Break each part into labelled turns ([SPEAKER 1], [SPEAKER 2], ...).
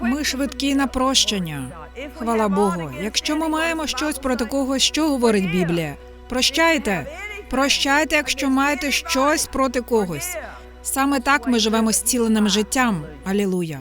[SPEAKER 1] Ми швидкі на прощення. Хвала Богу. Якщо ми маємо щось проти когось, що говорить Біблія? Прощайте. Прощайте, якщо маєте щось проти когось. Саме так ми живемо зціленим життям. Алілуя.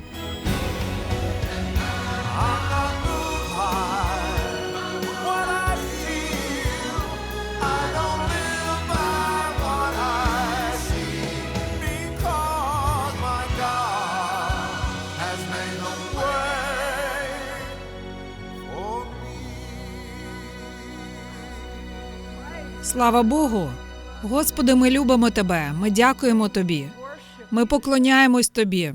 [SPEAKER 1] Слава Богу. Господи, ми любимо тебе. Ми дякуємо тобі. Ми поклоняємось тобі.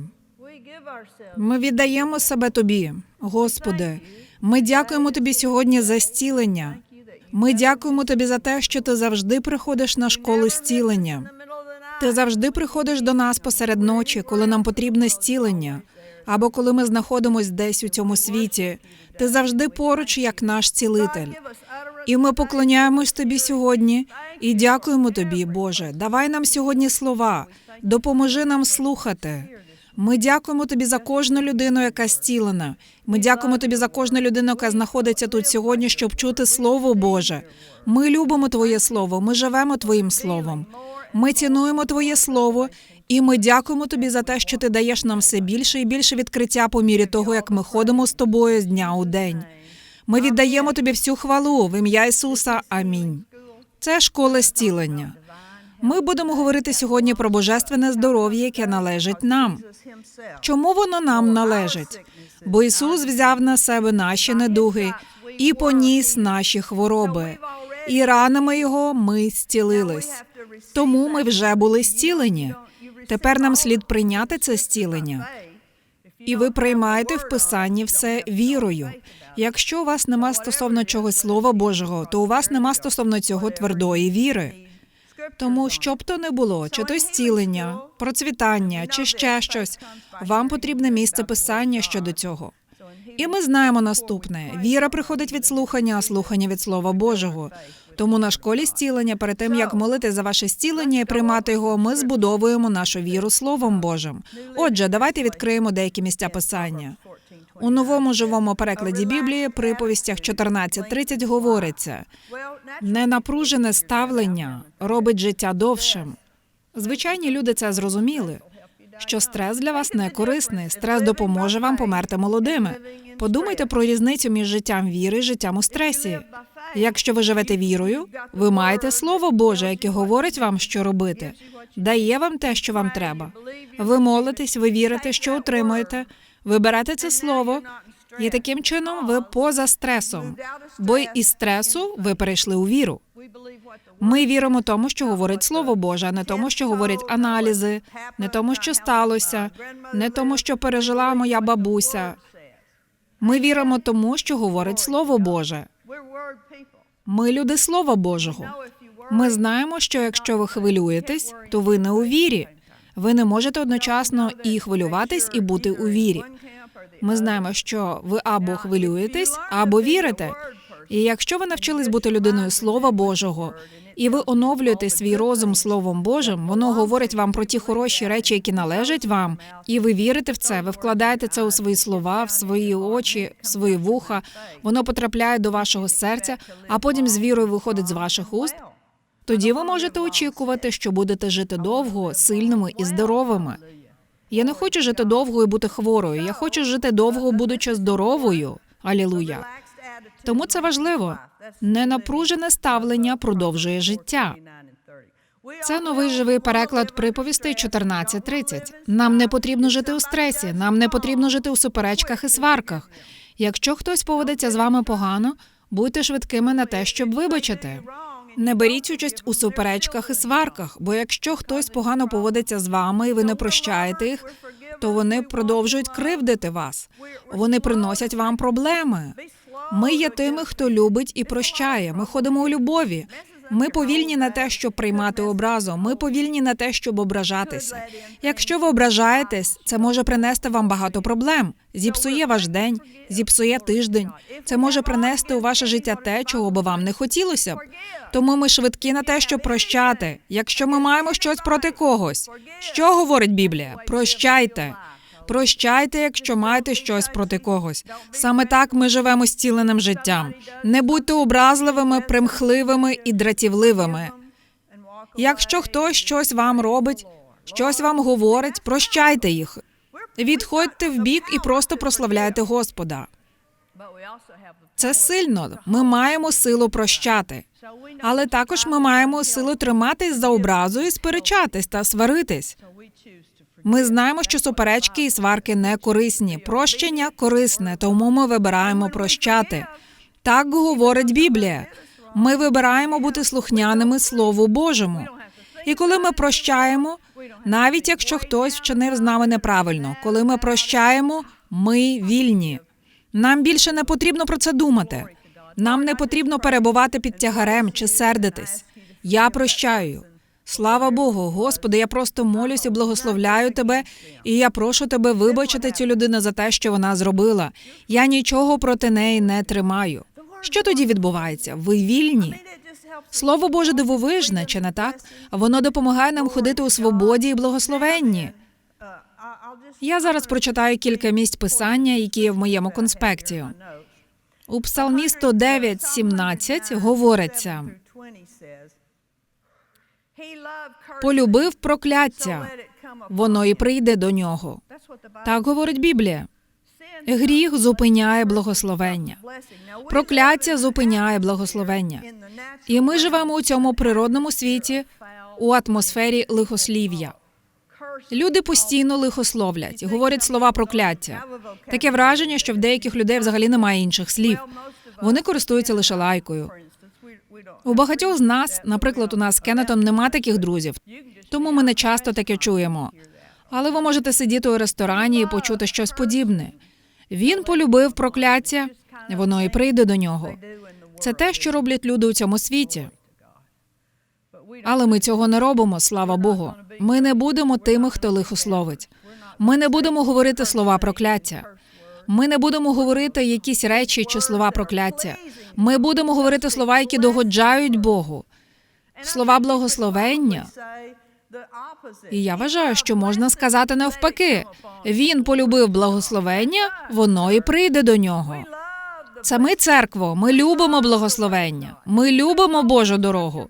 [SPEAKER 1] Ми віддаємо себе тобі, Господи. Ми дякуємо тобі сьогодні за зцілення. Ми дякуємо тобі за те, що ти завжди приходиш на школу зцілення. Ти завжди приходиш до нас посеред ночі, коли нам потрібне зцілення, або коли ми знаходимось десь у цьому світі. Ти завжди поруч, як наш цілитель. І ми поклоняємось тобі сьогодні і дякуємо тобі, Боже. Давай нам сьогодні слова, допоможи нам слухати. Ми дякуємо тобі за кожну людину, яка зцілена. Ми дякуємо тобі за кожну людину, яка знаходиться тут сьогодні, щоб чути Слово Боже. Ми любимо Твоє Слово, ми живемо Твоїм Словом. Ми цінуємо Твоє Слово, і ми дякуємо тобі за те, що ти даєш нам все більше і більше відкриття по мірі того, як ми ходимо з тобою з дня у день. Ми віддаємо тобі всю хвалу в ім'я Ісуса. Амінь. Це школа зцілення. Ми будемо говорити сьогодні про божественне здоров'я, яке належить нам. Чому воно нам належить? Бо Ісус взяв на себе наші недуги і поніс наші хвороби, і ранами Його ми зцілились. Тому ми вже були зцілені. Тепер нам слід прийняти це зцілення. І ви приймаєте в писанні все вірою. Якщо у вас нема стосовно чогось слова Божого, то у вас нема стосовно цього твердої віри. Тому що б то не було, чи то зцілення, процвітання, чи ще щось, вам потрібне місце писання щодо цього. І ми знаємо наступне: віра приходить від слухання, а слухання від Слова Божого. Тому на школі зцілення, перед тим як молити за ваше зцілення і приймати його, ми збудовуємо нашу віру Словом Божим. Отже, давайте відкриємо деякі місця писання. У новому живому перекладі Біблії приповістях 14.30 говориться: ненапружене ставлення робить життя довшим. Звичайні люди це зрозуміли. Що стрес для вас не корисний. Стрес допоможе вам померти молодими. Подумайте про різницю між життям віри і життям у стресі. Якщо ви живете вірою, ви маєте слово Боже, яке говорить вам, що робити, дає вам те, що вам треба. Ви молитесь, ви вірите, що отримуєте. Ви це слово, і таким чином ви поза стресом. Бо із стресу ви перейшли у віру. Ми віримо тому, що говорить Слово Боже, а не тому, що говорять аналізи, не тому, що сталося, не тому, що пережила моя бабуся. Ми віримо тому, що говорить Слово Боже. Ми люди Слова Божого. Ми знаємо, що якщо ви хвилюєтесь, то ви не у вірі. Ви не можете одночасно і хвилюватись, і бути у вірі. Ми знаємо, що ви або хвилюєтесь, або вірите. І якщо ви навчились бути людиною Слова Божого, і ви оновлюєте свій розум Словом Божим, воно говорить вам про ті хороші речі, які належать вам, і ви вірите в це, ви вкладаєте це у свої слова, в свої очі, в свої вуха. Воно потрапляє до вашого серця, а потім з вірою виходить з ваших уст. Тоді ви можете очікувати, що будете жити довго, сильними і здоровими. Я не хочу жити довго і бути хворою. Я хочу жити довго, будучи здоровою. Алілуя. Тому це важливо. Ненапружене ставлення продовжує життя. Це новий живий переклад приповістей 14.30. Нам не потрібно жити у стресі, нам не потрібно жити у суперечках і сварках. Якщо хтось поводиться з вами погано, будьте швидкими на те, щоб вибачити. Не беріть участь у суперечках і сварках, бо якщо хтось погано поводиться з вами і ви не прощаєте їх, то вони продовжують кривдити вас. Вони приносять вам проблеми. Ми є тими, хто любить і прощає. Ми ходимо у любові. Ми повільні на те, щоб приймати образу. Ми повільні на те, щоб ображатися. Якщо ви ображаєтесь, це може принести вам багато проблем. Зіпсує ваш день, зіпсує тиждень. Це може принести у ваше життя те, чого би вам не хотілося б. Тому ми швидкі на те, щоб прощати. Якщо ми маємо щось проти когось, що говорить Біблія? Прощайте. Прощайте, якщо маєте щось проти когось. Саме так ми живемо зціленим життям. Не будьте образливими, примхливими і дратівливими. Якщо хтось щось вам робить, щось вам говорить, прощайте їх. Відходьте в бік і просто прославляйте Господа. Це сильно. Ми маємо силу прощати. Але також ми маємо силу триматись за образу і сперечатись та сваритись. Ми знаємо, що суперечки і сварки не корисні. Прощення корисне, тому ми вибираємо прощати. Так говорить Біблія. Ми вибираємо бути слухняними Слову Божому. І коли ми прощаємо, навіть якщо хтось вчинив з нами неправильно, коли ми прощаємо, ми вільні. Нам більше не потрібно про це думати. Нам не потрібно перебувати під тягарем чи сердитись. Я прощаю. Слава Богу, Господи, я просто молюсь і благословляю тебе, і я прошу тебе вибачити цю людину за те, що вона зробила. Я нічого проти неї не тримаю. Що тоді відбувається? Ви вільні? Слово Боже дивовижне, чи не так? Воно допомагає нам ходити у свободі і благословенні. Я зараз прочитаю кілька місць писання, які є в моєму конспекті. У Псалмі 109, 17 говориться: полюбив прокляття, воно і прийде до нього. Так говорить Біблія. Гріх зупиняє благословення. Прокляття зупиняє благословення. І ми живемо у цьому природному світі, у атмосфері лихослів'я. Люди постійно лихословлять, говорять слова прокляття. Таке враження, що в деяких людей взагалі немає інших слів. Вони користуються лише лайкою. У багатьох з нас, наприклад, у нас з Кеннетом нема таких друзів, тому ми не часто таке чуємо. Але ви можете сидіти у ресторані і почути щось подібне. Він полюбив прокляття, воно і прийде до нього. Це те, що роблять люди у цьому світі. Але ми цього не робимо, слава Богу. Ми не будемо тими, хто лихословить. Ми не будемо говорити слова прокляття. Ми не будемо говорити якісь речі чи слова прокляття. Ми будемо говорити слова, які догоджають Богу, слова благословення. І я вважаю, що можна сказати навпаки. Він полюбив благословення, воно і прийде до нього. Це ми, церкво, ми любимо благословення. Ми любимо Божу дорогу.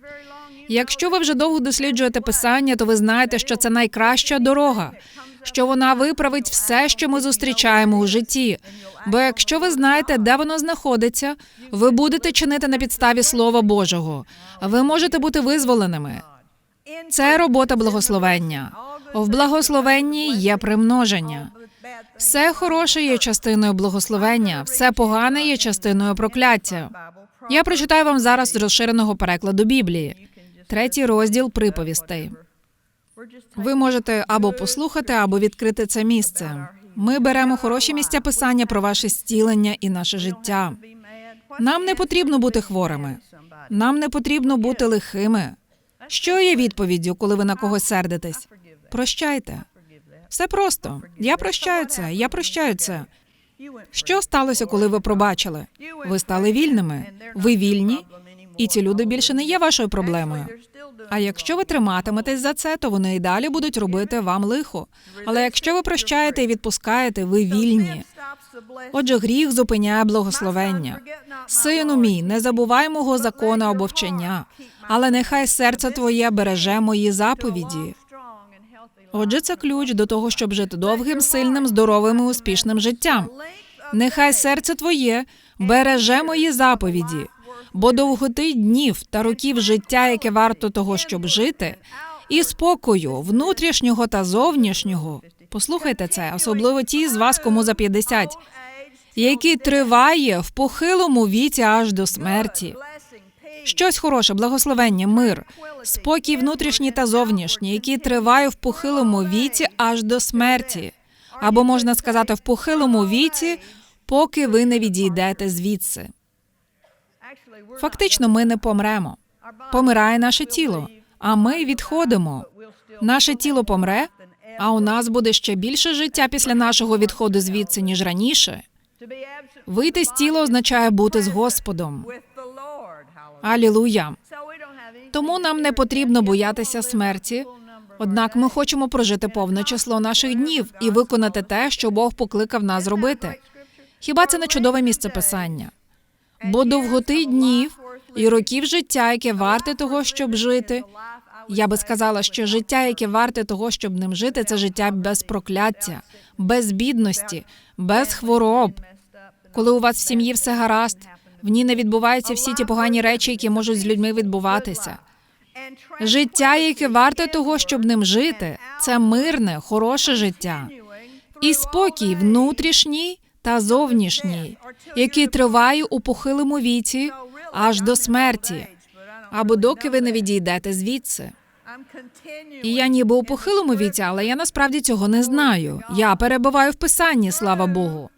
[SPEAKER 1] Якщо ви вже довго досліджуєте писання, то ви знаєте, що це найкраща дорога, що вона виправить все, що ми зустрічаємо у житті. Бо якщо ви знаєте, де воно знаходиться, ви будете чинити на підставі Слова Божого. Ви можете бути визволеними. Це робота благословення. В благословенні є примноження. Все хороше є частиною благословення, все погане є частиною прокляття. Я прочитаю вам зараз з розширеного перекладу Біблії, третій розділ приповістей. Ви можете або послухати, або відкрити це місце. Ми беремо хороші місця писання про ваше зцілення і наше життя. Нам не потрібно бути хворими. Нам не потрібно бути лихими. Що є відповіддю, коли ви на когось сердитесь? Прощайте. Все просто. Я прощаю це. Я прощаю це. Що сталося, коли ви пробачили? Ви стали вільними. Ви вільні, і ці люди більше не є вашою проблемою. А якщо ви триматиметесь за це, то вони і далі будуть робити вам лихо. Але якщо ви прощаєте і відпускаєте, ви вільні. Отже, гріх зупиняє благословення. Сину мій, не забувай мого закону або вчення, але нехай серце твоє береже мої заповіді. Отже, це ключ до того, щоб жити довгим, сильним, здоровим і успішним життям. Нехай серце твоє береже мої заповіді, бо довготи днів та років життя, яке варто того, щоб жити, і спокою внутрішнього та зовнішнього. Послухайте це, особливо ті з вас, кому за 50, який триває в похилому віці аж до смерті. Щось хороше, благословення, мир, спокій внутрішній та зовнішній, який триває в похилому віці аж до смерті. Або можна сказати, в похилому віці, поки ви не відійдете звідси. Фактично, ми не помремо. Помирає наше тіло, а ми відходимо. Наше тіло помре, а у нас буде ще більше життя після нашого відходу звідси, ніж раніше. Вийти з тіла означає бути з Господом. Алілуя. Тому нам не потрібно боятися смерті, Однак ми хочемо прожити повне число наших днів і виконати те, що Бог покликав нас зробити. Хіба це не чудове місце писання? Бо довготи днів і років життя, яке варте того, щоб жити. Я би сказала, що життя, яке варте того, щоб ним жити, це життя без прокляття, без бідності, без хвороб. Коли у вас в сім'ї все гаразд, в ній не відбуваються всі ті погані речі, які можуть з людьми відбуватися. Життя, яке варте того, щоб ним жити, це мирне, хороше життя. І спокій внутрішній та зовнішній, який триває у похилому віці аж до смерті, або доки ви не відійдете звідси. І я ніби у похилому віці, але я насправді цього не знаю. Я перебуваю в писанні, слава Богу.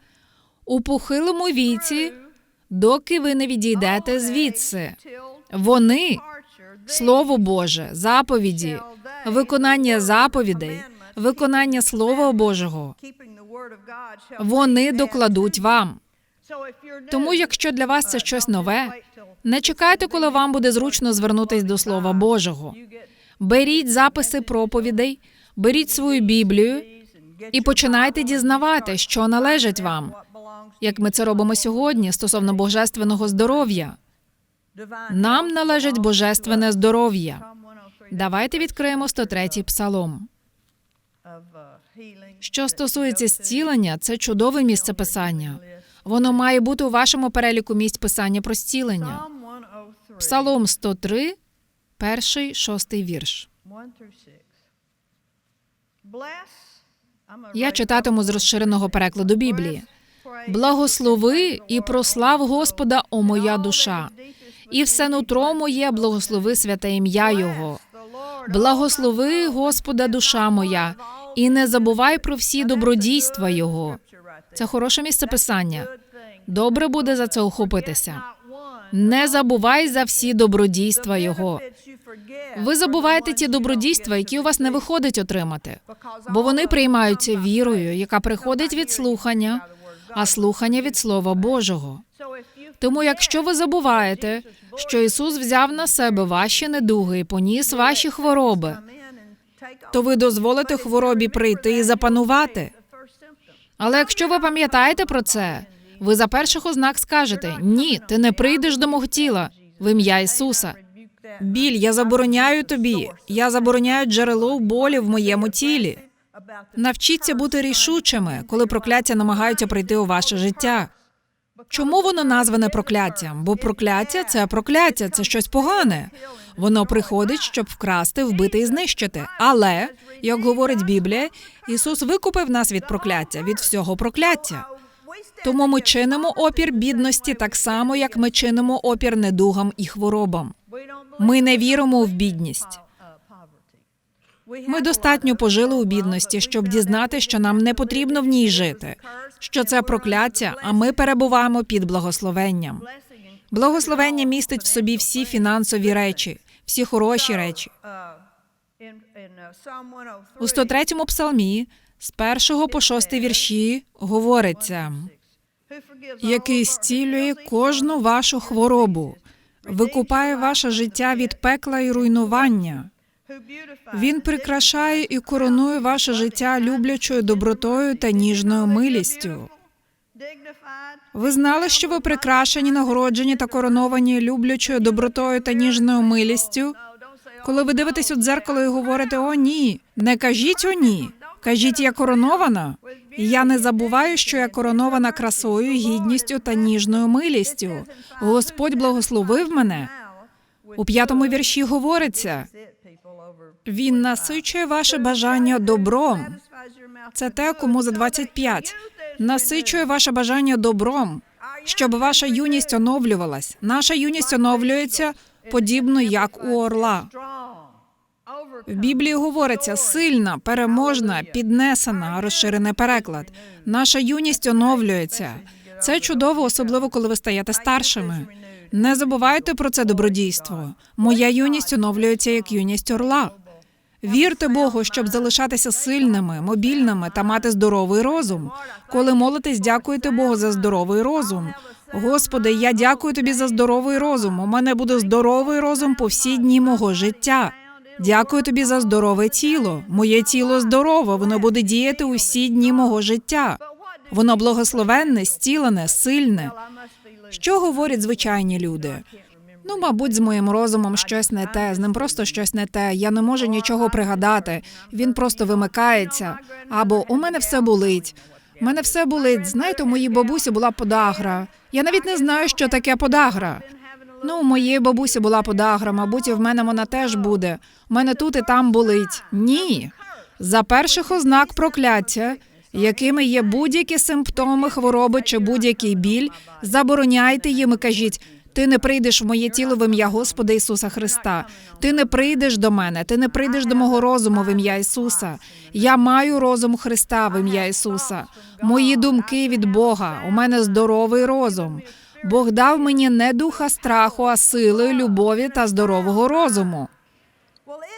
[SPEAKER 1] У похилому віці, доки ви не відійдете звідси. Вони, Слово Боже, заповіді, виконання заповідей, виконання Слова Божого, вони докладуть вам. Тому, якщо для вас це щось нове, не чекайте, коли вам буде зручно звернутись до Слова Божого. Беріть записи проповідей, беріть свою Біблію і починайте дізнавати, що належить вам, як ми це робимо сьогодні стосовно божественного здоров'я. Нам належить божественне здоров'я. Давайте відкриємо 103-й псалом. Що стосується зцілення, це чудове місце писання. Воно має бути у вашому переліку місць писання про зцілення. Псалом 103, перший, шостий вірш. Я читатиму з розширеного перекладу Біблії. Благослови і прослав Господа, о моя душа, і все нутро моє благослови святе ім'я Його. Благослови Господа, душа моя, і не забувай про всі добродійства Його. Це хороше місце писання. Добре буде за це охопитися. Не забувай за всі добродійства Його. Ви забуваєте ті добродійства, які у вас не виходить отримати, бо вони приймаються вірою, яка приходить від слухання, а слухання від Слова Божого. Тому, якщо ви забуваєте, що Ісус взяв на себе ваші недуги і поніс ваші хвороби, то ви дозволите хворобі прийти і запанувати. Але якщо ви пам'ятаєте про це, ви за перших ознак скажете: ні, ти не прийдеш до мого тіла в ім'я Ісуса. Біль, я забороняю тобі. Я забороняю джерело болі в моєму тілі. Навчіться бути рішучими, коли прокляття намагаються прийти у ваше життя. Чому воно назване прокляттям? Бо прокляття це прокляття, це щось погане. Воно приходить, щоб вкрасти, вбити і знищити. Але, як говорить Біблія, Ісус викупив нас від прокляття, від всього прокляття. Тому ми чинимо опір бідності так само, як ми чинимо опір недугам і хворобам. Ми не віримо в бідність. Ми достатньо пожили у бідності, щоб дізнати, що нам не потрібно в ній жити, що це прокляття, а ми перебуваємо під благословенням. Благословення містить в собі всі фінансові речі, всі хороші речі. У 103-му псалмі з першого по шостий вірші говориться, який зцілює кожну вашу хворобу, викупає ваше життя від пекла і руйнування. Він прикрашає і коронує ваше життя люблячою добротою та ніжною милістю. Ви знали, що ви прикрашені, нагороджені та короновані люблячою добротою та ніжною милістю? Коли ви дивитесь у дзеркало і говорите о ні, не кажіть о ні. Кажіть, я коронована. Я не забуваю, що я коронована красою, гідністю та ніжною милістю. Господь благословив мене. У п'ятому вірші говориться: Він насичує ваше бажання добром. Це те, кому за 25. Насичує ваше бажання добром, щоб ваша юність оновлювалась. Наша юність оновлюється подібно як у орла. В Біблії говориться сильна, переможна, піднесена, розширений переклад. Наша юність оновлюється. Це чудово, особливо коли ви стаєте старшими. Не забувайте про це добродійство. Моя юність оновлюється як юність орла. Вірте Богу, щоб залишатися сильними, мобільними та мати здоровий розум. Коли молитесь, дякуйте Богу за здоровий розум. Господи, я дякую тобі за здоровий розум. У мене буде здоровий розум по всі дні мого життя. Дякую тобі за здорове тіло. Моє тіло здорове, воно буде діяти усі дні мого життя. Воно благословенне, стілене, сильне. Що говорять звичайні люди? Ну, мабуть, з моїм розумом щось не те, з ним просто щось не те. Я не можу нічого пригадати. Він просто вимикається. Або у мене все болить. У мене все болить. Знаєте, у моїй бабусі була подагра. Я навіть не знаю, що таке подагра. Ну, у моєї бабусі була подагра, мабуть, і в мене вона теж буде. У мене тут і там болить. Ні. За перших ознак прокляття, якими є будь-які симптоми хвороби чи будь-який біль, забороняйте їм і кажіть. Ти не прийдеш в моє тіло в ім'я Господа Ісуса Христа. Ти не прийдеш до мене, ти не прийдеш до мого розуму в ім'я Ісуса. Я маю розум Христа в ім'я Ісуса. Мої думки від Бога. У мене здоровий розум. Бог дав мені не духа страху, а сили, любові та здорового розуму.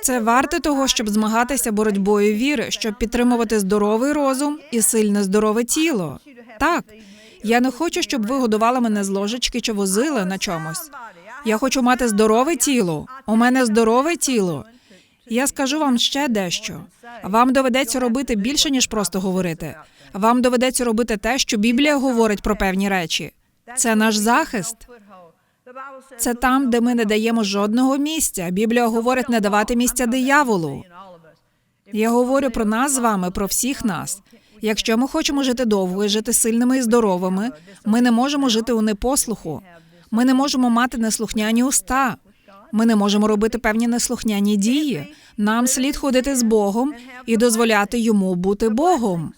[SPEAKER 1] Це варте того, щоб змагатися боротьбою віри, щоб підтримувати здоровий розум і сильне здорове тіло. Так, я не хочу, щоб ви годували мене з ложечки чи возили на чомусь. Я хочу мати здорове тіло. У мене здорове тіло. Я скажу вам ще дещо. Вам доведеться робити більше, ніж просто говорити. Вам доведеться робити те, що Біблія говорить про певні речі. Це наш захист. Це там, де ми не даємо жодного місця. Біблія говорить не давати місця дияволу. Я говорю про нас з вами, про всіх нас. Якщо ми хочемо жити довго жити сильними і здоровими, ми не можемо жити у непослуху. Ми не можемо мати неслухняні уста. Ми не можемо робити певні неслухняні дії. Нам слід ходити з Богом і дозволяти йому бути Богом.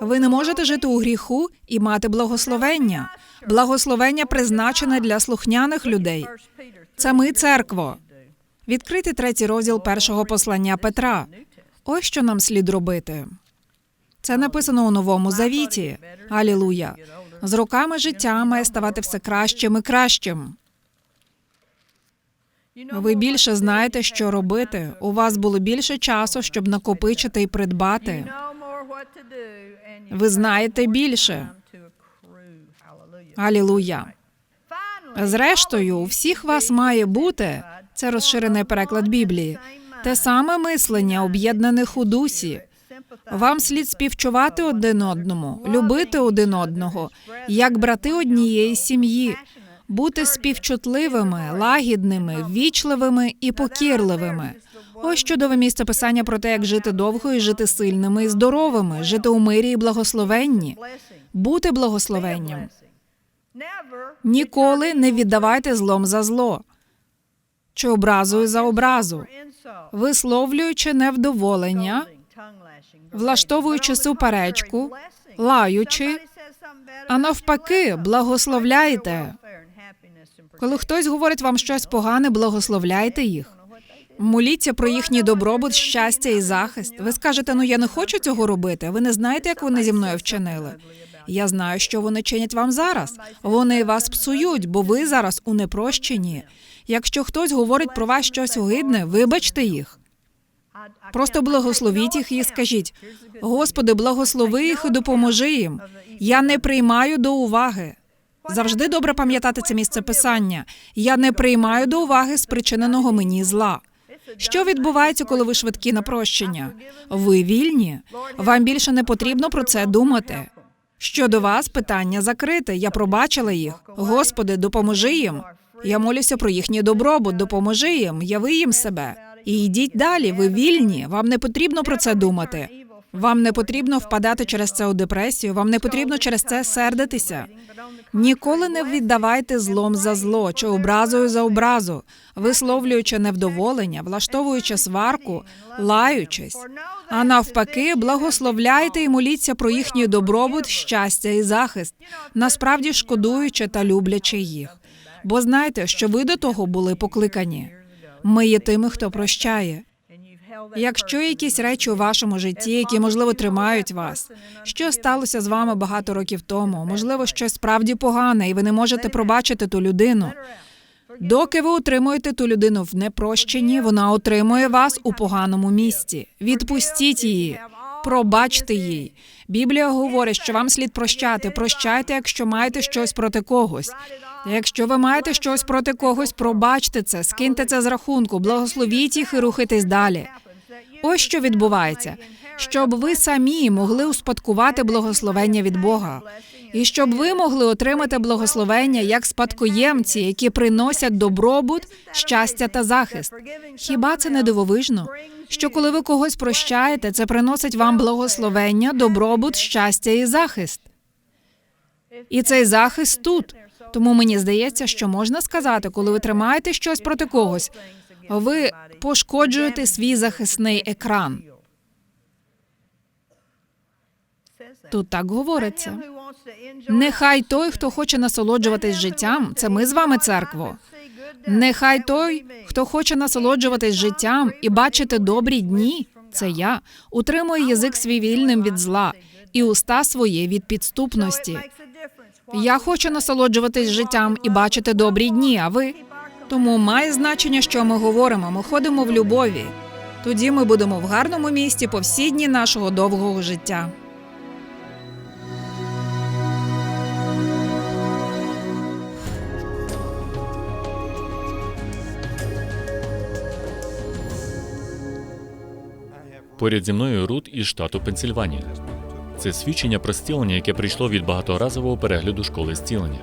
[SPEAKER 1] Ви не можете жити у гріху і мати благословення. Благословення призначене для слухняних людей. Це ми, церкво. Відкрити третій розділ першого послання Петра. Ось що нам слід робити. Це написано у новому завіті. Алілуя. З роками життя має ставати все кращим і кращим. Ви більше знаєте, що робити. У вас було більше часу, щоб накопичити і придбати.
[SPEAKER 2] Ви знаєте більше.
[SPEAKER 1] Алілуя. Зрештою, у всіх вас має бути це розширений переклад Біблії. Те саме мислення, об'єднаних у дусі. Вам слід співчувати один одному, любити один одного, як брати однієї сім'ї, бути співчутливими, лагідними, ввічливими і покірливими. Ось чудове місце писання про те, як жити довго і жити сильними і здоровими, жити у мирі і благословенні, бути благословенням. Ніколи не віддавайте злом за зло чи образою за образу, висловлюючи невдоволення, влаштовуючи суперечку, лаючи, а навпаки, благословляйте. Коли хтось говорить вам щось погане, благословляйте їх. Моліться про їхній добробут, щастя і захист. Ви скажете, ну я не хочу цього робити. Ви не знаєте, як вони зі мною вчинили. Я знаю, що вони чинять вам зараз. Вони вас псують, бо ви зараз у непрощенні. Якщо хтось говорить про вас щось огидне, вибачте їх. Просто благословіть їх і скажіть: Господи, благослови їх і допоможи їм. Я не приймаю до уваги. Завжди добре пам'ятати це місце писання. Я не приймаю до уваги спричиненого мені зла. Що відбувається, коли ви швидкі на прощення? Ви вільні. Вам більше не потрібно про це думати. Щодо вас питання закрите. Я пробачила їх. Господи, допоможи їм. Я молюся про їхній добробут, допоможи їм, яви їм себе. І йдіть далі. Ви вільні. Вам не потрібно про це думати. Вам не потрібно впадати через це у депресію. Вам не потрібно через це сердитися. Ніколи не віддавайте злом за зло чи образою за образу, висловлюючи невдоволення, влаштовуючи сварку, лаючись. А навпаки, благословляйте і моліться про їхній добробут, щастя і захист, насправді шкодуючи та люблячи їх. Бо знайте, що ви до того були покликані. Ми є тими, хто прощає. Якщо якісь речі у вашому житті, які можливо тримають вас, що сталося з вами багато років тому? Можливо, щось справді погане, і ви не можете пробачити ту людину. Доки ви утримуєте ту людину в непрощенні, вона отримує вас у поганому місці. Відпустіть її. Пробачте їй. Біблія говорить, що вам слід прощати. Прощайте, якщо маєте щось проти когось. Якщо ви маєте щось проти когось, пробачте це, скиньте це з рахунку, благословіть їх і рухайтесь далі. Ось що відбувається, щоб ви самі могли успадкувати благословення від Бога, і щоб ви могли отримати благословення як спадкоємці, які приносять добробут, щастя та захист. Хіба це не дивовижно? Що коли ви когось прощаєте, це приносить вам благословення, добробут, щастя і захист. І цей захист тут. Тому мені здається, що можна сказати, коли ви тримаєте щось проти когось, ви пошкоджуєте свій захисний екран. Тут так говориться. Нехай той, хто хоче насолоджуватись життям, це ми з вами, церкво. Нехай той, хто хоче насолоджуватись життям і бачити добрі дні, це я, утримує язик свій вільним від зла і уста свої від підступності. Я хочу насолоджуватись життям і бачити добрі дні, а ви? Тому має значення, що ми говоримо. Ми ходимо в любові. Тоді ми будемо в гарному місті по всі дні нашого довгого життя.
[SPEAKER 2] Поряд зі мною Рут із штату Пенсильванія. Це свідчення про зцілення, яке прийшло від багаторазового перегляду школи зцілення.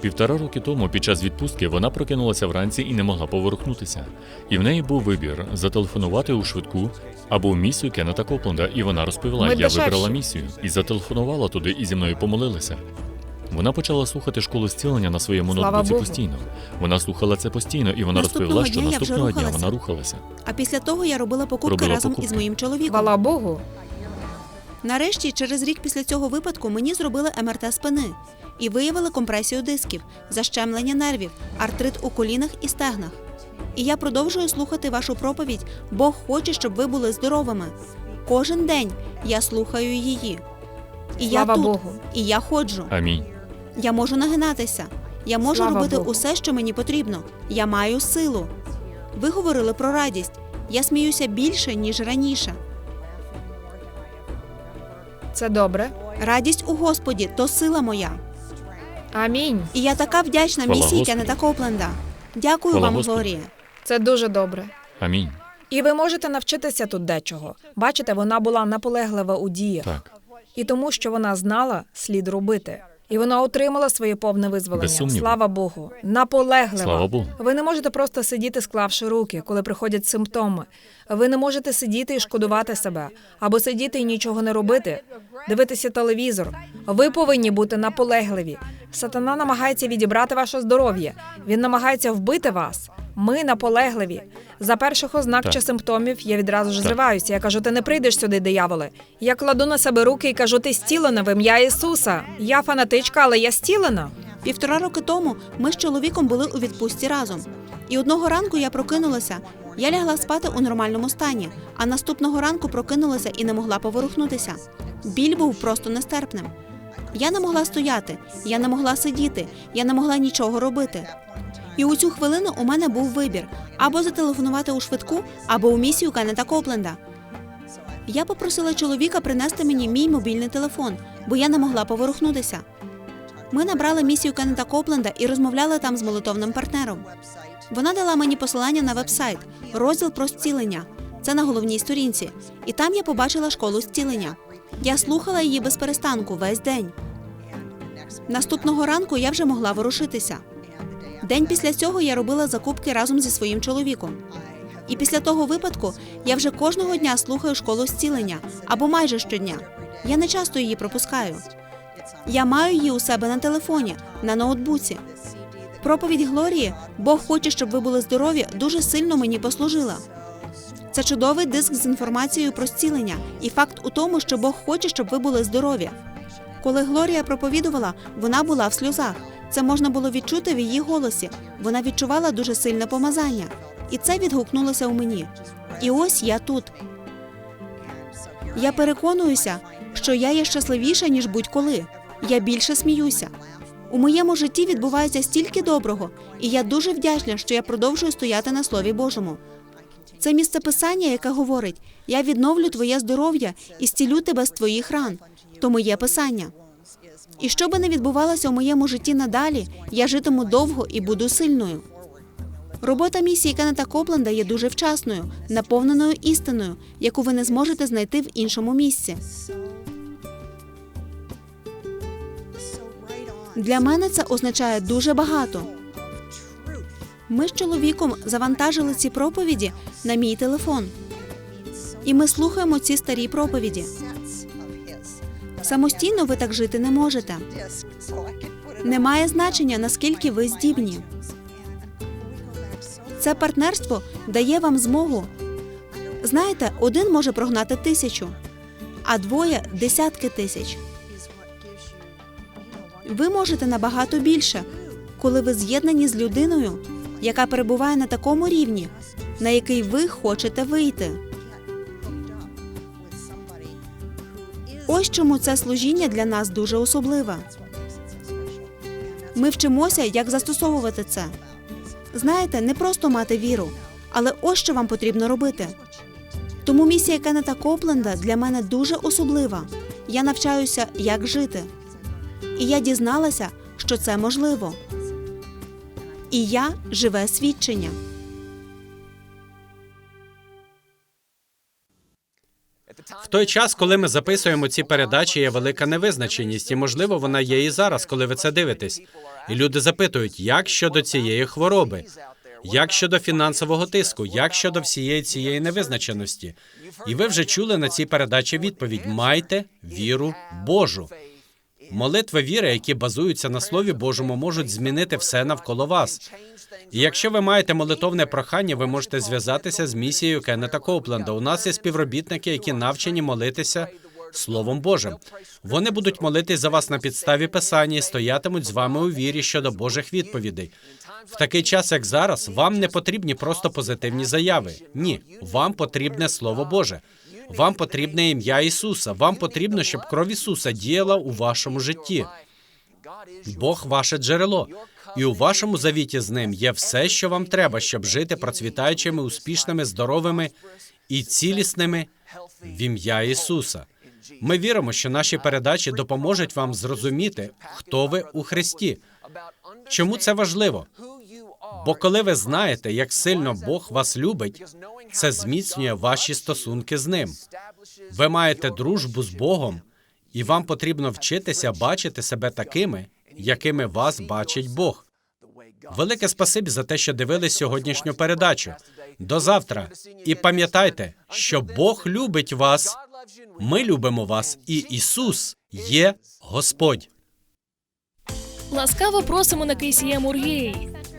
[SPEAKER 2] Півтора роки тому, під час відпустки, вона прокинулася вранці і не могла поворухнутися. І в неї був вибір зателефонувати у швидку або в місію Кеннета Копленда, і вона розповіла:
[SPEAKER 1] Ми
[SPEAKER 2] Я
[SPEAKER 1] дешевші».
[SPEAKER 2] вибрала місію і зателефонувала туди, і зі мною помолилися. Вона почала слухати школу зцілення на своєму
[SPEAKER 1] Слава
[SPEAKER 2] ноутбуці
[SPEAKER 1] Богу.
[SPEAKER 2] постійно. Вона слухала це постійно, і вона
[SPEAKER 3] Наступного
[SPEAKER 2] розповіла, що
[SPEAKER 3] дня я вже
[SPEAKER 2] наступного дня
[SPEAKER 3] рухалася.
[SPEAKER 2] вона рухалася.
[SPEAKER 3] А після того я робила покупки
[SPEAKER 2] Робила
[SPEAKER 3] разом
[SPEAKER 2] покупки.
[SPEAKER 3] із моїм чоловіком.
[SPEAKER 1] Хвала Богу.
[SPEAKER 3] Нарешті, через рік після цього випадку, мені зробили МРТ спини і виявили компресію дисків, защемлення нервів, артрит у колінах і стегнах. І я продовжую слухати вашу проповідь. Бог хоче, щоб ви були здоровими. Кожен день я слухаю її. І
[SPEAKER 1] Слава
[SPEAKER 3] я тут,
[SPEAKER 1] Богу.
[SPEAKER 3] і я ходжу.
[SPEAKER 2] Амінь.
[SPEAKER 3] Я можу нагинатися. Я можу
[SPEAKER 1] Слава
[SPEAKER 3] робити
[SPEAKER 1] Богу.
[SPEAKER 3] усе, що мені потрібно. Я маю силу. Ви говорили про радість. Я сміюся більше, ніж раніше.
[SPEAKER 1] Це добре.
[SPEAKER 3] Радість у Господі то сила моя.
[SPEAKER 1] Амінь.
[SPEAKER 3] І я така вдячна
[SPEAKER 2] Хвала
[SPEAKER 3] місії
[SPEAKER 2] Господу.
[SPEAKER 3] Кеннета Копленда. Дякую
[SPEAKER 2] Хвала
[SPEAKER 3] вам,
[SPEAKER 2] Господу.
[SPEAKER 3] Глорія.
[SPEAKER 1] Це дуже добре.
[SPEAKER 2] Амінь.
[SPEAKER 1] І ви можете навчитися тут дечого. Бачите, вона була наполеглива у діях.
[SPEAKER 2] Так.
[SPEAKER 1] І тому, що вона знала, слід робити. І вона отримала своє повне визволення.
[SPEAKER 2] Без сумніву.
[SPEAKER 1] Слава Богу. Наполеглива.
[SPEAKER 2] Слава Богу.
[SPEAKER 1] Ви не можете просто сидіти, склавши руки, коли приходять симптоми. Ви не можете сидіти і шкодувати себе, або сидіти і нічого не робити, дивитися телевізор. Ви повинні бути наполегливі. Сатана намагається відібрати ваше здоров'я. Він намагається вбити вас. Ми наполегливі. За перших ознак
[SPEAKER 2] Так.
[SPEAKER 1] чи симптомів я відразу ж
[SPEAKER 2] Так.
[SPEAKER 1] зриваюся. Я кажу, ти не прийдеш сюди, дияволе. Я кладу на себе руки і кажу, ти стілена в ім'я Ісуса. Я фанатичка, але я стілена.
[SPEAKER 3] Півтора роки тому ми з чоловіком були у відпустці разом. І одного ранку я прокинулася. Я лягла спати у нормальному стані, а наступного ранку прокинулася і не могла поворухнутися. Біль був просто нестерпним. Я не могла стояти, я не могла сидіти, я не могла нічого робити. І у цю хвилину у мене був вибір або зателефонувати у швидку, або у місію Кеннета Копленда. Я попросила чоловіка принести мені мій мобільний телефон, бо я не могла поворухнутися. Ми набрали місію Кеннета Копленда і розмовляли там з молитовним партнером. Вона дала мені посилання на вебсайт, розділ про зцілення. Це на головній сторінці. І там я побачила школу зцілення. Я слухала її без перестанку весь день. Наступного ранку я вже могла ворушитися. День після цього я робила закупки разом зі своїм чоловіком. І після того випадку я вже кожного дня слухаю школу зцілення або майже щодня. Я не часто її пропускаю. Я маю її у себе на телефоні, на ноутбуці. Проповідь Глорії Бог хоче, щоб ви були здорові, дуже сильно мені послужила. Це чудовий диск з інформацією про зцілення, і факт у тому, що Бог хоче, щоб ви були здорові. Коли Глорія проповідувала, вона була в сльозах. Це можна було відчути в її голосі. Вона відчувала дуже сильне помазання, і це відгукнулося у мені. І ось я тут. Я переконуюся, що я є щасливіша, ніж будь-коли. Я більше сміюся. У моєму житті відбувається стільки доброго, і я дуже вдячна, що я продовжую стояти на Слові Божому. Це місце писання, яке говорить: Я відновлю твоє здоров'я і зцілю тебе з твоїх ран. То моє писання. І що би не відбувалося у моєму житті надалі, я житиму довго і буду сильною. Робота місії Кеннета Копленда є дуже вчасною, наповненою істиною, яку ви не зможете знайти в іншому місці. Для мене це означає дуже багато. Ми з чоловіком завантажили ці проповіді на мій телефон, і ми слухаємо ці старі проповіді. Самостійно ви так жити не можете. Немає значення, наскільки ви здібні. Це партнерство дає вам змогу. Знаєте, один може прогнати тисячу, а двоє десятки тисяч. Ви можете набагато більше, коли ви з'єднані з людиною, яка перебуває на такому рівні, на який ви хочете вийти. Ось чому це служіння для нас дуже особливе. Ми вчимося, як застосовувати це. Знаєте, не просто мати віру, але ось що вам потрібно робити. Тому місія Кеннета Копленда для мене дуже особлива. Я навчаюся, як жити. І я дізналася, що це можливо. І я живе свідчення.
[SPEAKER 4] В той час, коли ми записуємо ці передачі, є велика невизначеність, і можливо, вона є і зараз, коли ви це дивитесь. І люди запитують, як щодо цієї хвороби, як щодо фінансового тиску, як щодо всієї цієї невизначеності. І ви вже чули на цій передачі відповідь: майте віру Божу. Молитви віри, які базуються на Слові Божому, можуть змінити все навколо вас. І якщо ви маєте молитовне прохання, ви можете зв'язатися з місією Кеннета Коупленда. У нас є співробітники, які навчені молитися Словом Божим. Вони будуть молитись за вас на підставі писання і стоятимуть з вами у вірі щодо Божих відповідей. В такий час, як зараз, вам не потрібні просто позитивні заяви. Ні, вам потрібне Слово Боже. Вам потрібне ім'я Ісуса. Вам потрібно, щоб кров Ісуса діяла у вашому житті. Бог ваше джерело, і у вашому завіті з ним є все, що вам треба, щоб жити процвітаючими, успішними, здоровими і цілісними в ім'я Ісуса. Ми віримо, що наші передачі допоможуть вам зрозуміти, хто ви у Христі. Чому це важливо? Бо коли ви знаєте, як сильно Бог вас любить, це зміцнює ваші стосунки з ним. Ви маєте дружбу з Богом, і вам потрібно вчитися бачити себе такими, якими вас бачить Бог. Велике спасибі за те, що дивились сьогоднішню передачу. До завтра. І пам'ятайте, що Бог любить вас. Ми любимо вас, і Ісус є Господь.
[SPEAKER 5] Ласкаво просимо на KCM Ургей.